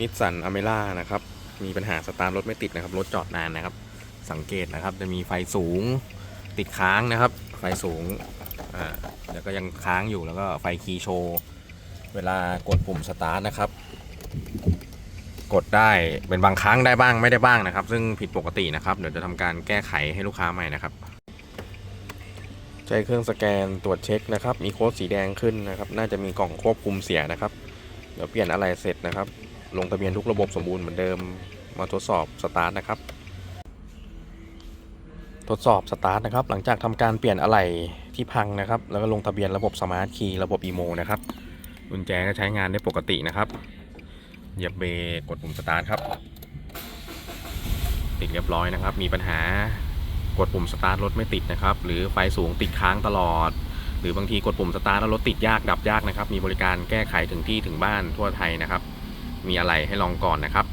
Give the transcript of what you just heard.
นิสสันอเมร่านะครับ มีปัญหาสตาร์ทรถไม่ติดนะครับ รถจอดนานนะครับ สังเกตนะครับ จะมีไฟสูงติดค้างนะครับ ไฟสูงอ่าแล้วก็ยังค้างอยู่แล้วก็ไฟคีย์โชว์เวลากดปุ่มสตาร์ทนะครับ กดได้เป็นบางครั้งได้บ้างไม่ได้บ้างนะครับ ซึ่งผิดปกตินะครับเดี๋ยวจะทำการแก้ไขให้ลูกค้าใหม่นะครับใช้เครื่องสแกนตรวจเช็คนะครับ มีโค้ดสีแดงขึ้นนะครับ น่าจะมีกล่องควบคุมเสียนะครับ เดี๋ยวเปลี่ยนอะไรเสร็จนะครับ ลงทะเบียนทุกระบบสมบูรณ์เหมือนเดิมมาทดสอบสตาร์ทนะครับ ทดสอบสตาร์ทนะครับ หลังจากทำการเปลี่ยนอะไหล่ที่พังนะครับ แล้วก็ลงทะเบียนระบบสมาร์ทคีย์ระบบอีโมนะครับกุญแจก็ใช้งานได้ปกตินะครับเหยียบเบรกกดปุ่มสตาร์ทครับ ติดเรียบร้อยนะครับ มีปัญหากดปุ่มสตาร์ทรถไม่ติดนะครับ หรือไฟสูงติดค้างตลอด หรือบางทีกดปุ่มสตาร์ทแล้วรถติดยากดับยากนะครับ มีบริการแก้ไขถึงที่ถึงบ้านทั่วไทยนะครับ มีอะไรให้ลองก่อนนะครับ